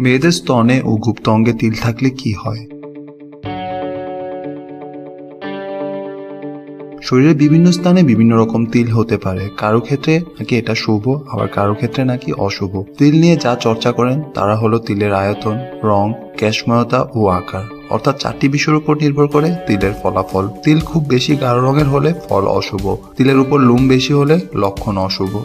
মেয়েদের স্তনে ও গুপ্ত অঙ্গে তিল থাকলে কি হয়? শরীরের বিভিন্ন স্থানে বিভিন্ন রকম তিল হতে পারে। কারও ক্ষেত্রে নাকি এটা শুভ, আবার কারও ক্ষেত্রে নাকি অশুভ। তিল নিয়ে যা চর্চা করেন, তারা হলো তিলের আয়তন, রং ক্যাশময়তা ও আকার। অর্থাৎ চারটি বিষয়ের উপর নির্ভর করে তিলের ফলাফল। তিল খুব বেশি গাঢ় রঙের হলে ফল অশুভ। তিলের উপর লুম বেশি হলে লক্ষণ অশুভ।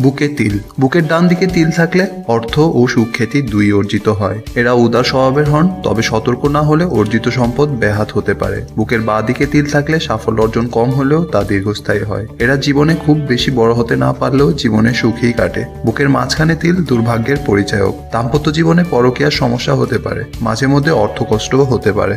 বুকে তিল। বুকের ডান দিকে তিল থাকলে অর্থ ও সুখ্যাতি দুই অর্জিত হয়। এরা উদার স্বভাবের হন, তবে সতর্ক না হলে অর্জিত সম্পদ ব্যাহাত হতে পারে। বুকের বাঁ দিকে তিল থাকলে সাফল্য অর্জন কম হলেও তা দীর্ঘস্থায়ী হয়। এরা জীবনে খুব বেশি বড় হতে না পারলেও জীবনে সুখেই কাটে। বুকের মাঝখানে তিল দুর্ভাগ্যের পরিচায়ক। দাম্পত্য জীবনে পরকীয়ার সমস্যা হতে পারে। মাঝে মধ্যে অর্থকষ্টও হতে পারে।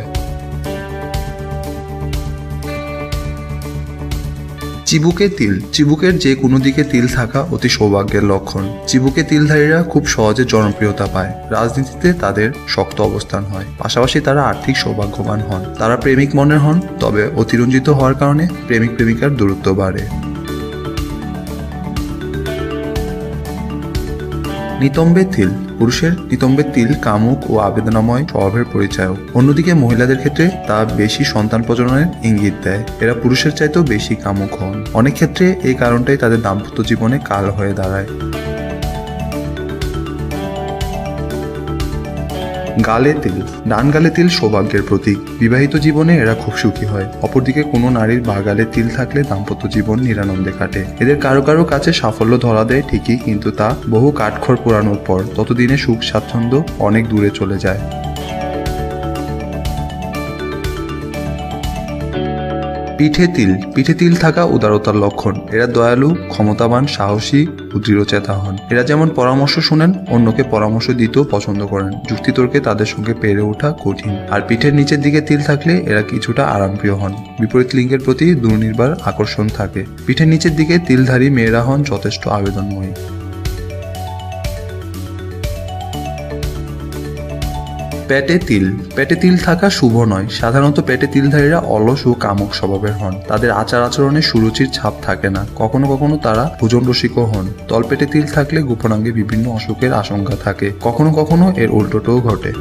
চিবুকে তিল। চিবুকের যে কোনো দিকে তিল থাকা অতি সৌভাগ্যের লক্ষণ। চিবুকে তিলধারীরা খুব সহজে জনপ্রিয়তা পায়। রাজনীতিতে তাদের শক্ত অবস্থান হয়। পাশাপাশি তারা আর্থিক সৌভাগ্যবান হন। তারা প্রেমিক মনের হন, তবে অতিরঞ্জিত হওয়ার কারণে প্রেমিক প্রেমিকার দূরত্ব বাড়ে। নিতম্বে তিল, পুরুষের নিতম্বের তিল কামুক ও আবেদনাময় স্বভাবের পরিচায়ক। অন্যদিকে মহিলাদের ক্ষেত্রে তা বেশি সন্তান প্রজননের ইঙ্গিত দেয়। এরা পুরুষের চাইতেও বেশি কামুক হন। অনেক ক্ষেত্রে এই কারণটাই তাদের দাম্পত্য জীবনে কাল হয়ে দাঁড়ায়। গালে তিল, ডান গালে তিল সৌভাগ্যের প্রতীক। বিবাহিত জীবনে এরা খুব সুখী হয়। অপরদিকে কোনো নারীর বা গালে তিল থাকলে দাম্পত্য জীবন নিরানন্দে কাটে। এদের কারও কারও কাছে সাফল্য ধরা দেয় ঠিকই, কিন্তু তা বহু কাঠখড় পোড়ানোর পর, ততদিনে সুখ স্বাচ্ছন্দ্য অনেক দূরে চলে যায়। পিঠে তিল। পিঠে তিল থাকা উদারতার লক্ষণ। এরা দয়ালু, ক্ষমতাবান, সাহসী ও দৃঢ়চেতা হন। এরা যেমন পরামর্শ শুনেন, অন্যকে পরামর্শ দিতেও পছন্দ করেন। যুক্তিতর্কে তাদের সঙ্গে পেরে ওঠা কঠিন। আর পিঠের নিচের দিকে তিল থাকলে এরা কিছুটা আরামপ্রিয় হন। বিপরীত লিঙ্গের প্রতি দুর্নির্বার আকর্ষণ থাকে। পিঠের নিচের দিকে তিলধারী মেয়েরা হন যথেষ্ট আবেদনময়ী। পেটে তিল। পেটে তিল থাকা শুভ নয়। সাধারণত পেটে তিলধারীরা অলস ও কামুক স্বভাবের হন। তাদের আচার আচরণে সুরুচির ছাপ থাকে না। কখনো কখনো তারা ভোজন রসিকও হন। তলপেটে তিল থাকলে গোপনাঙ্গে বিভিন্ন অসুখের আশঙ্কা থাকে। কখনো কখনো এর উল্টোটাও ঘটে।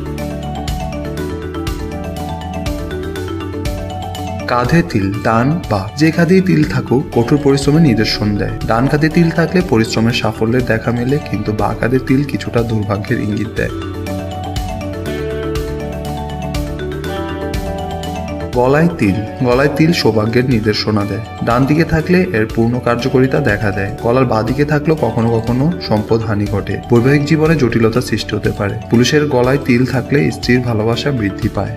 কাঁধে তিল ডান বা যে কাঁধেই তিল থাকুক, কঠোর পরিশ্রমের নিদর্শন দেয়। ডান কাঁধে তিল থাকলে পরিশ্রমের সাফল্যের দেখা মেলে, কিন্তু বা কাঁধে তিল কিছুটা দুর্ভাগ্যের ইঙ্গিত দেয়। গলায় তিল গলায় তিল সৌভাগ্যের নির্দেশনা দেয়। ডান দিকে থাকলে এর পূর্ণ কার্যকারিতা দেখা দেয়। গলার বাঁ দিকে থাকলেও কখনো কখনো সম্পদ হানি ঘটে। বৈবাহিক জীবনে জটিলতা সৃষ্টি হতে পারে। পুলিশের গলায় তিল থাকলে স্ত্রীর ভালোবাসা বৃদ্ধি পায়।